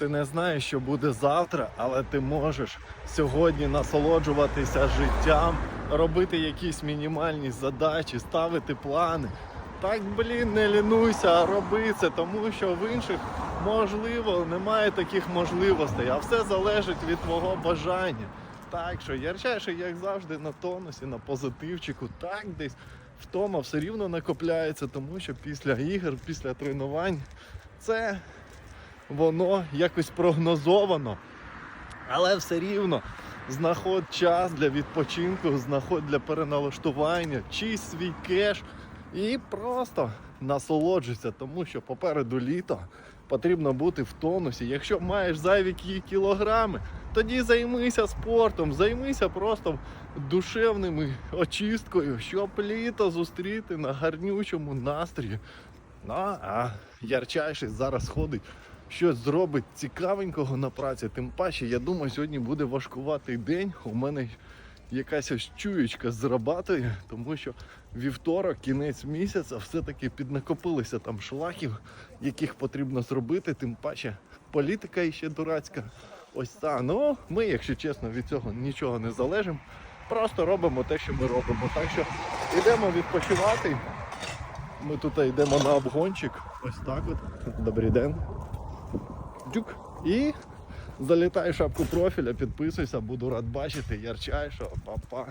Ти не знаєш, що буде завтра, але ти можеш сьогодні насолоджуватися життям, робити якісь мінімальні задачі, ставити плани. Так, блін, не лінуйся, а роби це, тому що в інших можливо немає таких можливостей, а все залежить від твого бажання. Так що ярчайше, як завжди, на тонусі, на позитивчику, так десь втома все рівно накопляється, тому що після ігор, після тренувань це воно якось прогнозовано. Але все рівно знаходь час для відпочинку, знаходь для переналаштування, чисть свій кеш і просто насолоджуйся, тому що попереду літо потрібно бути в тонусі. Якщо маєш зайві кілограми, тоді займися спортом, займися просто душевними очисткою, щоб літо зустріти на гарнючому настрої. Ну, а ярчайший зараз ходить, щось зробить цікавенького на праці. Тим паче, я думаю, сьогодні буде важкуватий день. У мене якась ось чуєчка зрабатує, тому що вівторок, кінець місяця, все-таки піднакопилися там шлаків, яких потрібно зробити. Тим паче політика іще дурацька. Ось та. Ну, ми, якщо чесно, від цього нічого не залежимо. Просто робимо те, що ми робимо. Так що йдемо відпочивати. Ми тут йдемо на обгончик. Ось так от. Добрий день. Дюк. І залітай шапку профіля, підписуйся, буду рад бачити. Ярчайшого, па-па.